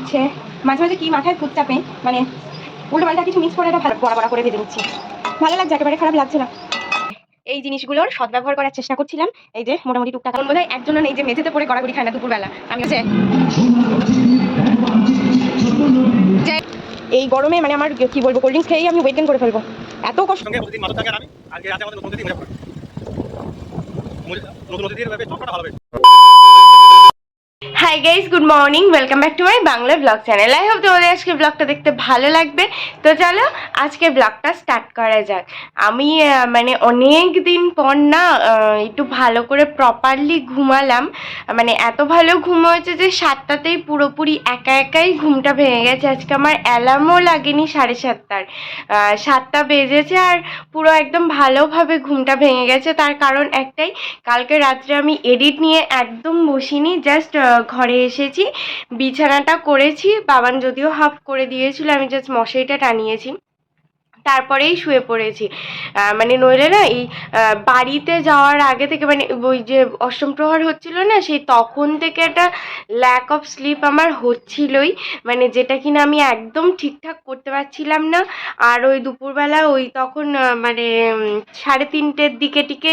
হচ্ছে। মাঝে মাঝে কি মাথায় ফুট চাপে মানে উল্টো পাল্টা কিছু মিক্স করে এটা ভালো বড়া বড়া করে ভেজে নিচ্ছি। ভালো লাগছে, একেবারে খারাপ লাগছে না। এই জিনিসগুলোর সদ্ব্যবহার করার চেষ্টা করছিলাম, এই যে মোটামুটি টুকটাক। বোধ হয় একজন এই যে মেঝেতে পড়ে গড়াগড়ি খায় না দুপুরবেলা। আমি হচ্ছে এই গরমে মানে আমার কি বলব কোল্ড ড্রিঙ্কস খেয়েই আমি ওয়েট করে ফেলব। এত কষ্ট আমি ভালো hi guys good morning welcome back to my Bangla blog channel I hope তোমাদের আজকে ব্লগটা দেখতে ভালো লাগবে। তো চলো আজকে ব্লগটা স্টার্ট করা যাক। আমি মানে অনেক দিন পর না একটু ভালো করে প্রপারলি ঘুমালাম। মানে এত ভালো ঘুম হয়েছে যে সাতটাতেই পুরোপুরি একা একাই ঘুমটা ভেঙে গেছে। আজকে আমার অ্যালার্মও লাগেনি সাড়ে সাতটার। সাতটা বেজেছে আর পুরো একদম ভালোভাবে ঘুমটা ভেঙে গেছে। তার কারণ একটাই, কালকে রাত্রে আমি এডিট নিয়ে একদম বসিনি জাস্ট ঘরে এসেছি। বিছানাটা করেছি বাবান যদিও হাফ করে দিয়েছিল আমি জাস্ট মশারিটা টানিয়েছি। তারপরেই শুয়ে পড়েছি। মানে নইলে না এই বাড়িতে যাওয়ার আগে থেকে মানে ওই যে অষ্টম প্রহর হচ্ছিল না, সেই তখন থেকে একটা ল্যাক অফ স্লিপ আমার হচ্ছিলই। মানে যেটা কিনা আমি একদম ঠিকঠাক করতে পারছিলাম না। আর ওই দুপুরবেলা ওই তখন মানে সাড়ে তিনটের দিকে টিকে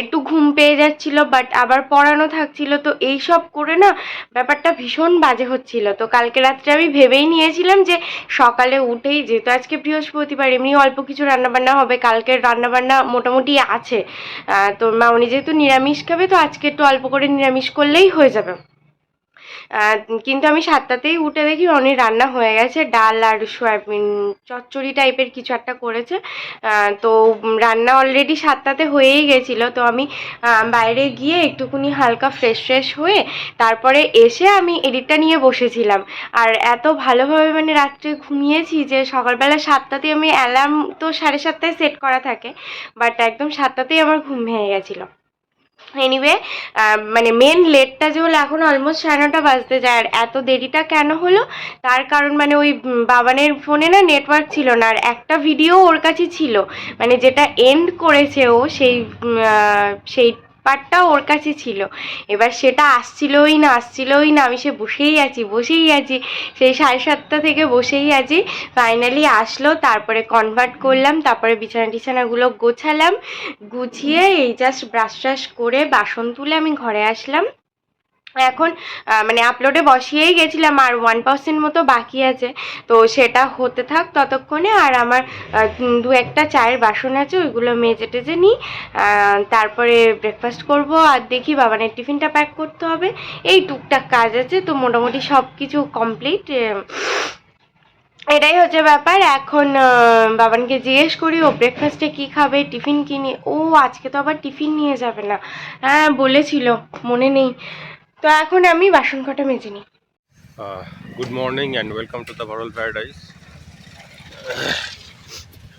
একটু ঘুম পেয়ে যাচ্ছিল বাট আবার পড়ানো থাকছিল। তো এই সব করে না ব্যাপারটা ভীষণ বাজে হচ্ছিল। তো কালকে রাত্রে আমি ভেবেই নিয়েছিলাম যে সকালে উঠেই, যেহেতু আজকে বৃহস্পতিবার এমনি অল্প কিছু রান্নাবান্না হবে, কালকের রান্নাবান্না মোটামুটি আছে। তো মামনি যেহেতু নিরামিষ খাবে, তো আজকে একটু অল্প করে নিরামিষ করলেই হয়ে যাবে। কিন্তু আমি সাতটাতেই উঠে দেখি অনেক রান্না হয়ে গেছে, ডাল আর সয়াবিন, চচ্চড়ি টাইপের কিছু একটা করেছে। তো রান্না অলরেডি সাতটাতে হয়েই গেছিল, তো আমি বাইরে গিয়ে একটুখানি হালকা ফ্রেশ ফ্রেশ হয়ে তারপরে এসে আমি এডিটটা নিয়ে বসেছিলাম। আর এত ভালোভাবে মানে রাত্রে ঘুমিয়েছি যে সকালবেলা সাতটাতেই আমি অ্যালার্ম তো সাড়ে সাতটায় সেট করা থাকে বাট একদম সাতটাতেই আমার ঘুম ভেঙে গেছিল। এনিওয়ে মানে মেন লেটটা যে হলো এখন অলমোস্ট সাড়ে নটা বাজতে যায়। আর এত দেরিটা কেন হলো? তার কারণ মানে ওই বাবানের ফোনে না নেটওয়ার্ক ছিল না। আর একটা ভিডিও ওর কাছে ছিল। মানে যেটা এন্ড করেছে ও সেই সেই পার্টটা ওর কাছে ছিল। এবার সেটা আসছিলই না আসছিলই না, আমি সে বসেই আছি বসেই আছি সেই সাড়ে সাতটা থেকে বসেই আছি। ফাইনালি আসলো, তারপরে কনভার্ট করলাম, তারপরে বিছানা টিছানাগুলো গোছালাম, গুছিয়ে এই জাস্ট ব্রাশ ট্রাশ করে বাসন তুলে আমি ঘরে আসলাম। এখন মানে আপলোডে বসিয়েই গেছিলাম আর ওয়ান পার্সেন্ট মতো বাকি আছে। তো সেটা হতে থাক ততক্ষণে আর আমার দু একটা চায়ের বাসন আছে, ওইগুলো মেজে টেজে নিই। তারপরে ব্রেকফাস্ট করব আর দেখি বাবানের টিফিনটা প্যাক করতে হবে। এই টুকটাক কাজ আছে, তো মোটামুটি সব কিছু কমপ্লিট এটাই হচ্ছে ব্যাপার। এখন বাবানকে জিজ্ঞেস করি, ও ব্রেকফাস্টে কি খাবে, টিফিন কিনি ও আজকে তো আবার টিফিন নিয়ে যাবে না। হ্যাঁ বলেছিল, মনে নেই। তো এখন আমি বাসন কটা মেজে নিই। Good morning and welcome to the viral paradise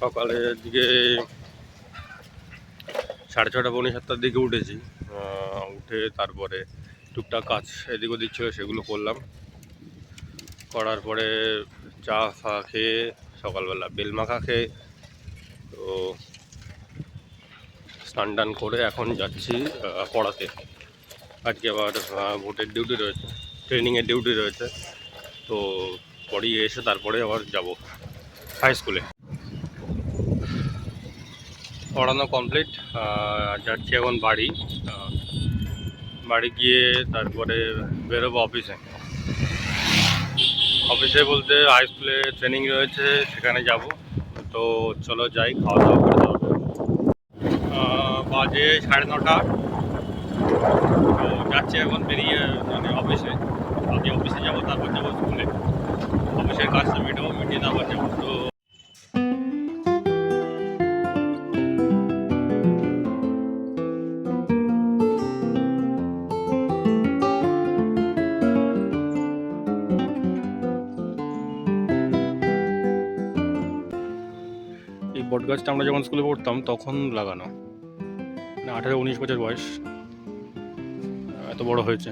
সকালের দিকে সাড়ে ছটা পৌনে সাতটার দিকে উঠেছি। উঠে তারপরে টুকটাক কাজ এদিক ওদিক ছিল, সেগুলো করলাম। করার পরে চা ফা খেয়ে সকালবেলা বেল মাখা খেয়ে তো স্নান টান করে এখন যাচ্ছি পড়াতে। আজকে আবার ভোটের ডিউটি রয়েছে ট্রেনিংয়ের ডিউটি রয়েছে। তো পড়িয়ে এসে তারপরে আবার যাব হাই স্কুলে পড়ানো কমপ্লিট যাচ্ছি এখন বাড়ি বাড়ি গিয়ে তারপরে বেরোবো অফিসে অফিসে বলতে হাই স্কুলে ট্রেনিং রয়েছে, সেখানে যাব। তো চলো যাই, খাওয়া দাওয়া করে বাজে সাড়ে নটা। যাচ্ছি এখন বেরিয়ে মানে অফিসে আগে অফিসে যাব, তারপর যাব স্কুলে অফিসের কাজটা মেটাবো মিটিয়ে তারপর যাব তো বট গাছটা আমরা যখন স্কুলে পড়তাম, তখন লাগানো। মানে আঠারো উনিশ বছর বয়স। এত বড় হয়েছে।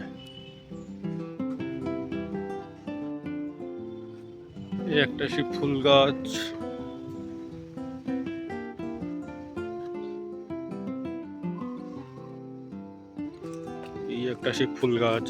একটা শিব ফুল গাছ। একটা শিব ফুল গাছ।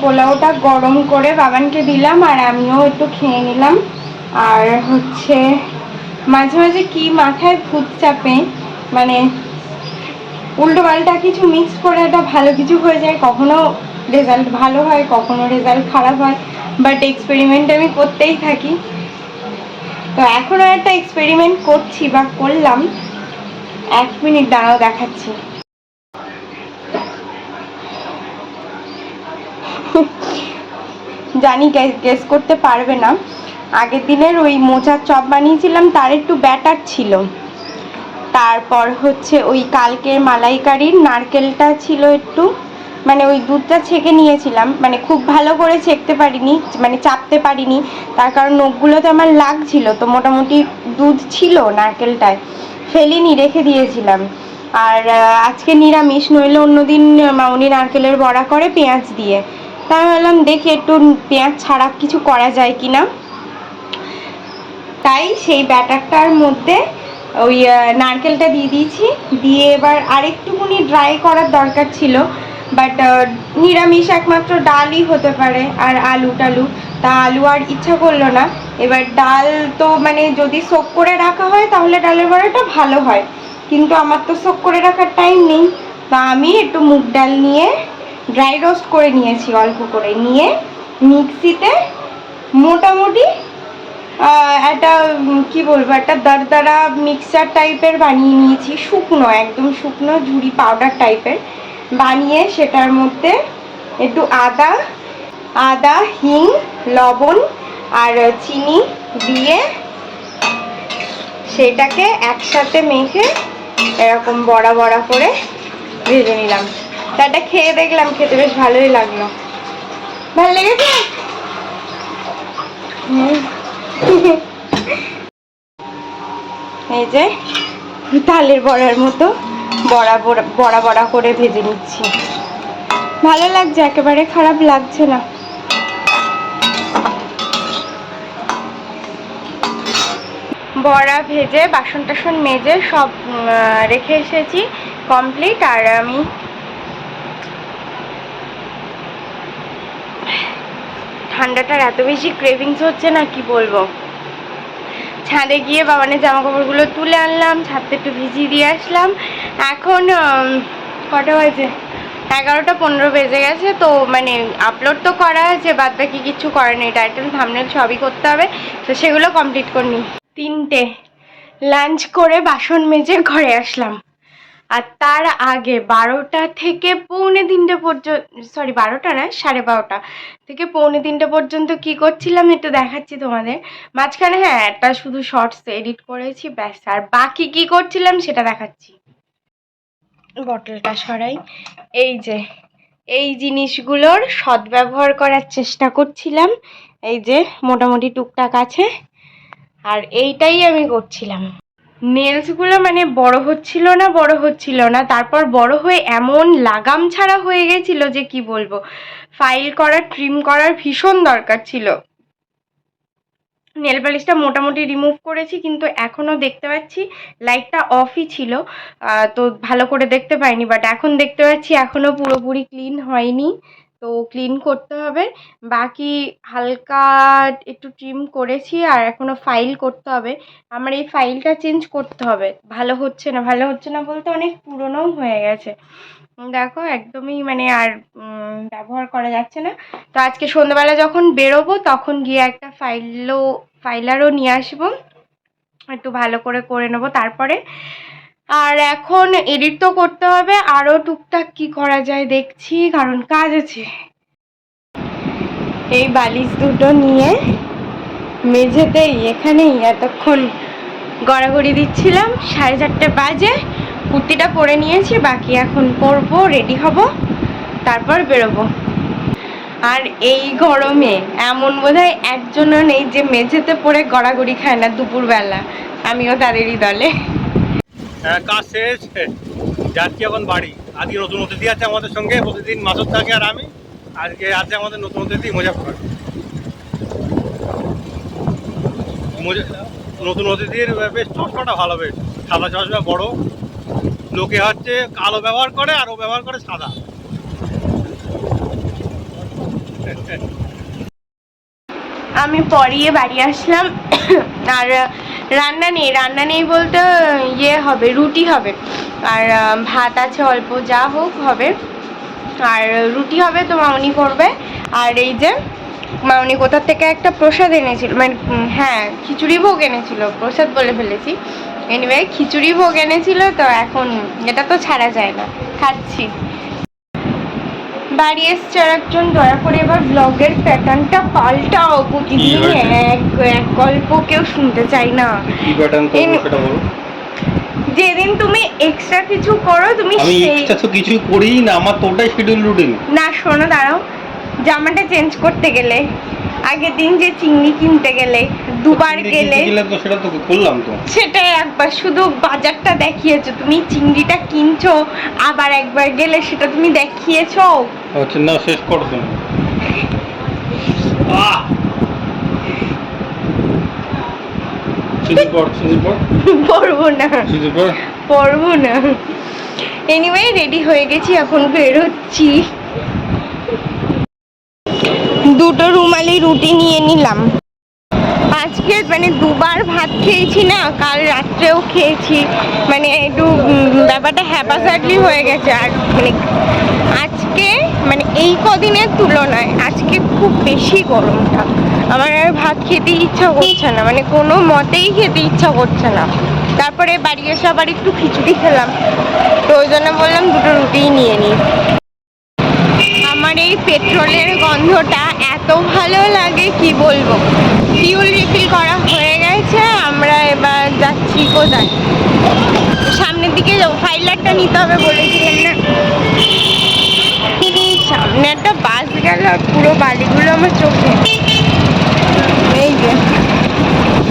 পোলাওটা গরম করে বাবানকে দিলাম আর আমিও একটু খেয়ে নিলাম। আর হচ্ছে মাঝে মাঝে কি মাথায় ভূত চাপে মানে উল্টো পাল্টা কিছু মিক্স করে একটা ভালো কিছু হয়ে যায়, কখনো রেজাল্ট ভালো হয়, কখনো রেজাল্ট খারাপ হয় বাট এক্সপেরিমেন্ট আমি করতেই থাকি। তো এখনও একটা এক্সপেরিমেন্ট করছি বা করলাম। এক মিনিট দাঁড়াও দেখাচ্ছি। জানি গেস করতে পারবে না। আগের দিনের ওই মোচার চপ বানিয়েছিলাম, তার একটু ব্যাটার ছিল। তারপর হচ্ছে ওই কালকের মালাইকারির নারকেলটা ছিল একটু মানে ওই দুধটা ছেঁকে নিয়েছিলাম। মানে খুব ভালো করে ছেঁকতে পারিনি মানে চাপতে পারিনি। তার কারণ নখগুলোতে আমার লাগছিল, তো মোটামুটি দুধ ছিল নারকেলটায়। ফেলিনি, রেখে দিয়েছিলাম। আর আজকে নিরামিষ, নইলে অন্যদিন মাউনি নারকেলের বড়া করে পেঁয়াজ দিয়ে। তাই ভাবলাম দেখি একটু পেঁয়াজ ছাড়া কিছু করা যায় কি না তাই সেই ব্যাটারটার মধ্যে ওই নারকেলটা দিয়ে দিয়েছি। দিয়ে এবার আরেকটুকুনি ড্রাই করার দরকার ছিল। বাট নিরামিষ একমাত্র ডালই হতে পারে আর আলু টালু। তা আলু আর ইচ্ছা করল না। এবার ডাল তো মানে যদি সোক করে রাখা হয় তাহলে ডালের বড়াটা ভালো হয়। কিন্তু আমার তো সোক করে রাখার টাইম নেই। তা আমি একটু মুগ ডাল নিয়ে ড্রাই রোস্ট করে নিয়েছি অল্প করে। নিয়ে মিক্সিতে মোটামুটি একটা কি বলব, একটা দরদরা মিক্সচার টাইপের বানিয়ে নিয়েছি। শুকনো, একদম শুকনো ঝুড়ি পাউডার টাইপের বানিয়ে সেটার মধ্যে একটু আদা আদা, হিং, লবণ আর চিনি দিয়ে সেটাকে একসাথে মেখে এরকম বড়া বড়া করে ভেজে নিলাম। তাটা খেয়ে দেখলাম, খেতে বেশ ভালোই লাগল। ভালো লেগেছে? এই যে, তালের বড়ার মতো বড়া বড়া বড়া করে ভেজে নিচ্ছি। ভালো লাগছে, একেবারে খারাপ লাগছে না। বড়া ভেজে বাসন টাসন মেজে সব রেখে এসেছি কমপ্লিট আর আমি ঠান্ডাটার এত বেশি ক্রেভিংস হচ্ছে না, কি বলব? ছাদে গিয়ে বাবানের জামা কাপড়গুলো তুলে আনলাম, ছাদটা একটু ভিজিয়ে দিয়ে আসলাম। এখন কটা হয়েছে এগারোটা পনেরো বেজে গেছে, তো মানে আপলোড তো করা হয়েছে বাদ বাকি কিছু করার নেই টাইটেল থামনেল সবই করতে হবে, তো সেগুলো কমপ্লিট করে নিই। তিনটে লাঞ্চ করে বাসন মেজে ঘরে আসলাম। আর তার আগে বারোটা থেকে পৌনে তিনটে পর্যন্ত সরি বারোটা না সাড়ে বারোটা থেকে পৌনে তিনটে পর্যন্ত কি করছিলাম একটু দেখাচ্ছি তোমাদের। মাঝখানে হ্যাঁ একটা শুধু শর্টস এডিট করেছি ব্যাস আর বাকি কি করছিলাম সেটা দেখাচ্ছি। বটলটা সরাই। এই যে এই জিনিসগুলোর সদ্ব্যবহার করার চেষ্টা করছিলাম। এই যে মোটামুটি টুকটাক আছে। আর এইটাই আমি করছিলাম। নেলসগুলো মানে বড় হচ্ছিল না, বড় হচ্ছিল না। তারপর বড় হয়ে এমন লাগাম ছাড়া হয়ে গেছিল যে কি বলব? ফাইল করার ট্রিম করার ভীষণ দরকার ছিল। নেল পালিশটা মোটামুটি রিমুভ করেছি, কিন্তু এখনও দেখতে পাচ্ছি লাইটটা অফই ছিল। তো ভালো করে দেখতে পাইনি বাট এখন দেখতে পাচ্ছি এখনও পুরোপুরি ক্লিন হয়নি। তো ক্লিন করতে হবে। বাকি হালকা একটু ট্রিম করেছি আর এখনও ফাইল করতে হবে। আমার এই ফাইলটা চেঞ্জ করতে হবে। ভালো হচ্ছে না, ভালো হচ্ছে না বলতে অনেক পুরনোও হয়ে গেছে। দেখো একদমই মানে আর ব্যবহার করা যাচ্ছে না। তো আজকে সন্ধ্যাবেলা যখন বেরোবো তখন গিয়ে একটা ফাইলও ফাইলারও নিয়ে আসব। একটু ভালো করে করে নেব। তারপরে আর এখন এডিট তো করতে হবে আরও টুকটাক কি করা যায় দেখছি, কারণ কাজ আছে। এই বালিশ দুটো নিয়ে মেঝেতেই এখানেই এতক্ষণ গড়াগড়ি দিচ্ছিলাম। সাড়ে চারটে বাজে, কুর্তিটা পরে নিয়েছি, বাকি এখন পরবো রেডি হব, তারপর বেরোবো। আর এই গরমে এমন বোধহয় একজনও নেই যে মেঝেতে পরে গড়াগড়ি খায় না দুপুরবেলা, আমিও তাদেরই দলে। হ্যাঁ কাজ শেষ। যাচ্ছি এখন বাড়ি। আজকে নতুন অতিথি আছে আমাদের সঙ্গে, প্রতিদিন মাসুদ থাকে আর আমি। আজকে আছে আমাদের নতুন অতিথি মুজাফর মুজা- নতুন অতিথির বেশ চশমাটা ভালো বেশ। সাদা চশমা বড়। লোকে হচ্ছে কালো ব্যবহার করে, আর ও ব্যবহার করে সাদা। আমি পরিয়ে বাড়ি আসলাম। আর রান্না নেই রান্না নেই বলতে ইয়ে হবে, রুটি হবে। আর ভাত আছে অল্প, যা হোক হবে। আর, রুটি হবে তো মামনি করবে। আর এই যে, মামনি কোথার থেকে একটা প্রসাদ এনেছিল মানে হ্যাঁ খিচুড়ি ভোগ এনেছিল, প্রসাদ বলে ফেলেছি। এনিওয়ে খিচুড়ি ভোগ এনেছিল তো এখন, এটা তো ছাড়া যায় না। খাচ্ছি। বাড়ি এসছে আর একজন দয়া করে এবার ব্লগের প্যাটার্নটা পাল্টাও প্রতিদিন? এক এক গল্প কেউ শুনতে চাই না। কি প্যাটার্ন সেটা বলো। যেদিন তুমি এক্সট্রা কিছু করো তুমি আমি এক্সট্রা তো কিছু করি না আমার তোটাই শিডিউল রুটিন না শোনো দাঁড়াও। জামাটা চেঞ্জ করতে গেলে। আগের দিন যে চিংড়ি কিনতে গেলে দুবার গেলে তো সেটা তো করলাম তো। সেটা একবার শুধু বাজারটা দেখিয়েছো তুমি চিংড়িটা কিনছো আবার একবার গেলে সেটা তুমি দেখিয়েছো। আচ্ছা না শেষ করো তুমি। পড়ব না। পড়ব না। এনিওয়ে রেডি হয়ে গেছি এখন বেরোচ্ছি। দুটো রুমালি রুটি নিয়ে নিলাম। আজকে মানে দুবার ভাত খেয়েছি না, কাল রাত্রেও খেয়েছি। মানে একটু ব্যাপারটা হ্যাপাসাটলি হয়ে গেছে আর মানে আজকে মানে এই কদিনের তুলনায় আজকে খুব বেশি গরমটা। আমার আর ভাত খেতে ইচ্ছা করছে না মানে কোনো মতেই খেতে ইচ্ছা করছে না। তারপরে বাড়ি এসে আবার একটু খিচুড়ি খেলাম। তো ওই জন্য বললাম দুটো রুটিই নিয়ে নিই। পেট্রোলের গন্ধটা এত ভালো লাগে, কি বলব? ফিউল রিফিল করা হয়ে গেছে, আমরা এবার যাচ্ছি কোথায়? সামনের দিকে ফাইলারটা নিতে হবে বলেছিলাম না? সামনে একটা বাস গেল পুরো বালিগুলো আমার চোখে। এই যে,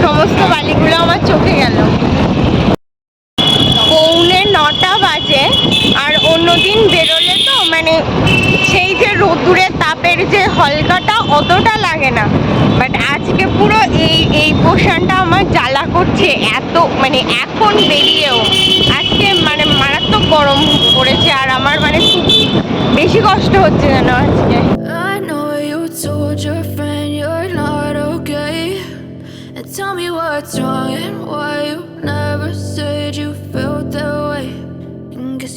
সমস্ত বালিগুলো আমার চোখে গেল। পৌনে নটা বাজে। আর অন্যদিন বেরোলে তো মানে সেই যে রোদ্দুরের তাপের যে হলকাটা অতটা লাগে না। বাট আজকে পুরো এই এই পোর্শনটা আমার জ্বালা করছে এত মানে এখন বেরিয়েও। আজকে মানে মারাত্মক গরম পড়েছে আর আমার মানে খুব বেশি কষ্ট হচ্ছে যেন আজকে। Tell me what's wrong and why you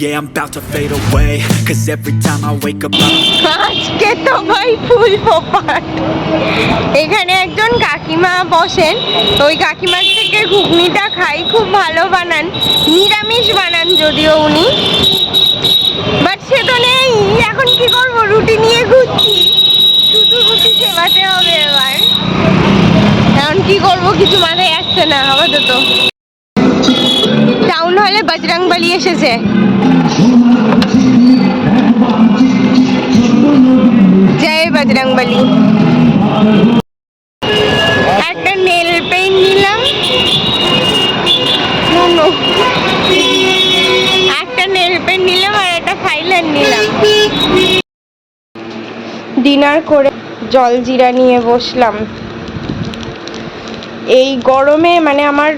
Yeah, I'm about to fade away. Cause every time I wake up, আজকে তো ভাই ফুল এখানে একজন কাকিমা বসেন। ওই কাকিমার থেকে ঘুগনিটা খাই খুব ভালো বানান। নিরামিষ বানান যদিও উনি। বাট সে তো নেই। এখন কি করব? রুটি নিয়ে ঘুরছি। শুধু রুটি সেবাতে হবে এবার। এখন কি করব? কিছু মাথায় আসছে না আপাতত। টাউন হলে বজরং বলি এসেছে। জয় বজরং বলি। একটা নেল পেইন্ট নিলাম। একটা নেল পেইন্ট নিলাম আর একটা ফাইলার নিলাম। ডিনার করে জল জিরা নিয়ে বসলাম। এই গরমে মানে আমার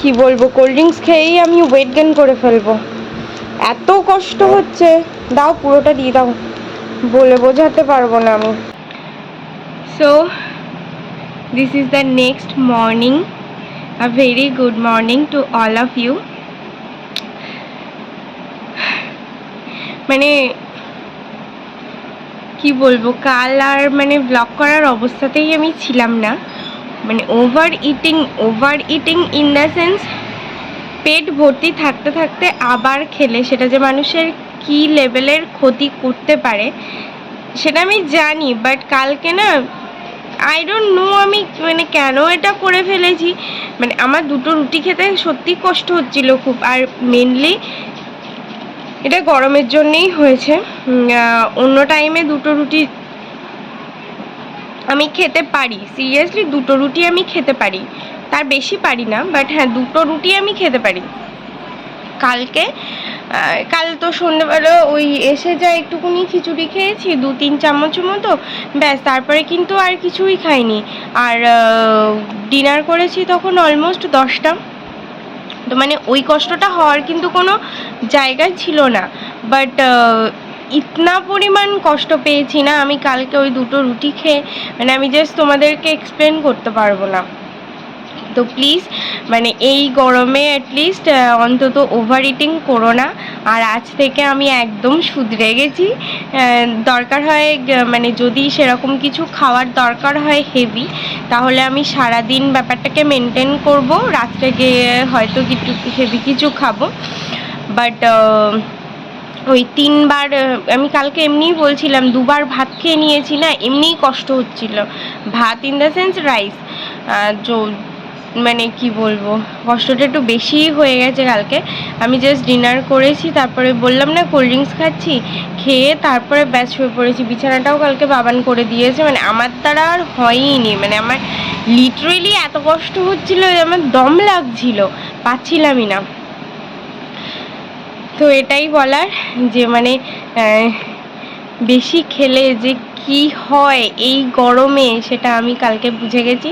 কি বলব কোল্ড ড্রিঙ্কস খেয়েই আমি ওয়েট গেন করে ফেলব। এত কষ্ট হচ্ছে। দাও পুরোটা দিয়ে দাও। বলে বোঝাতে পারব না আমি। So this is the next morning a very good morning to all of you মানে কি বলব কাল আর মানে ব্লগ করার অবস্থাতেই আমি ছিলাম না। মানে over eating over eating in the sense পেট ভর্তি থাকতে থাকতে আবার খেলে, সেটা যে মানুষের কী লেভেলের ক্ষতি করতে পারে, সেটা আমি জানি বাট কালকে না আই ডোন্ট নো আমি মানে কেন এটা করে ফেলেছি। মানে আমার দুটো রুটি খেতে সত্যি কষ্ট হচ্ছিল খুব, আর মেনলি এটা গরমের জন্যেই হয়েছে। অন্য টাইমে দুটো রুটি আমি খেতে পারি। সিরিয়াসলি দুটো রুটি আমি খেতে পারি। তার বেশি পারি না বাট হ্যাঁ দুটো রুটি আমি খেতে পারি। কালকে কাল তো সন্ধ্যেবেলা ওই এসে যা একটুকুনি খিচুড়ি খেয়েছি, দু তিন চামচ মতো, ব্যাস, তারপরে কিন্তু আর কিছুই খাইনি। আর ডিনার করেছি তখন অলমোস্ট দশটা। তো মানে ওই কষ্টটা হওয়ার কিন্তু কোনো জায়গায় ছিল না। বাট ইতনা পরিমাণ কষ্ট পেয়েছি না, আমি কালকে ওই দুটো রুটি খেয়ে মানে আমি জাস্ট তোমাদেরকে এক্সপ্লেন করতে পারব না। তো প্লিজ মানে এই গরমে অ্যাটলিস্ট অন্তত ওভার ইটিং করো না। আর আজ থেকে আমি একদম শুধরে গেছি। দরকার হয় মানে যদি সেরকম কিছু খাওয়ার দরকার হয় হেভি তাহলে আমি সারা দিন ব্যাপারটাকে মেনটেন করব। রাত্রে গিয়ে হয়তো কিছু হেভি কিছু খাব। বাট ওই তিনবার আমি কালকে এমনিই বলছিলাম, দুবার ভাত খেয়ে নিয়েছি না, এমনিই কষ্ট হচ্ছিল। ভাত ইন দ্য সেন্স রাইস মানে কি বলব, কষ্টটা একটু বেশিই হয়ে গেছে কালকে। আমি জাস্ট ডিনার করেছি, তারপরে বললাম, না কোল্ড ড্রিঙ্কস খাচ্ছি। খেয়ে তারপরে ব্যাস হয়ে পড়েছি। বিছানাটাও কালকে বাবান করে দিয়েছে। মানে আমার দ্বারা আর হয়ইনি। মানে আমার লিটারেলি এত কষ্ট হচ্ছিল যে আমার দম লাগছিল। পাচ্ছিলামই না। তো এটাই বলার যে মানে বেশি খেলে যে কি হয় এই গরমে সেটা আমি কালকে বুঝে গেছি।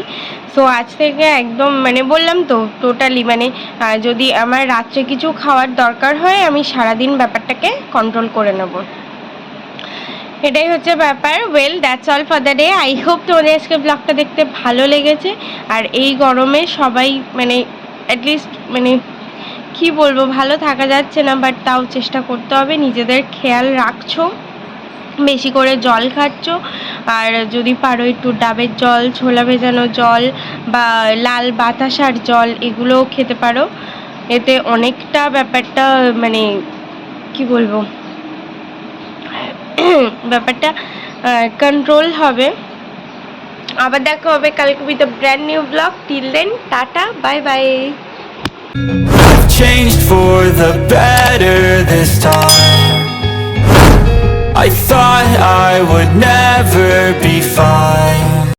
সো আজ থেকে একদম মানে বললাম তো টোটালি মানে যদি আমার রাত্রে কিছু খাওয়ার দরকার হয় আমি সারাদিন ব্যাপারটাকে কন্ট্রোল করে নেব। এটাই হচ্ছে ব্যাপার। Well that's all for the day I hope তোমাদের আজকে ব্লগটা দেখতে ভালো লেগেছে। আর এই গরমে সবাই মানে অ্যাটলিস্ট মানে কি বলব, ভালো থাকা যাচ্ছে না বাট তাও চেষ্টা করতে হবে। নিজেদের খেয়াল রাখছো, বেশি করে জল খাচ্ছ, আর যদি পারো একটু ডাবের জল, ছোলা ভেজানো জল বা লাল বাতাসার জল, এগুলোও খেতে পারো। এতে অনেকটা ব্যাপারটা মানে কি বলব, ব্যাপারটা কন্ট্রোল হবে। আবার দেখা হবে কালকে with brand new blog till then tata bye bye I've changed for the better this time. I thought I would never be fine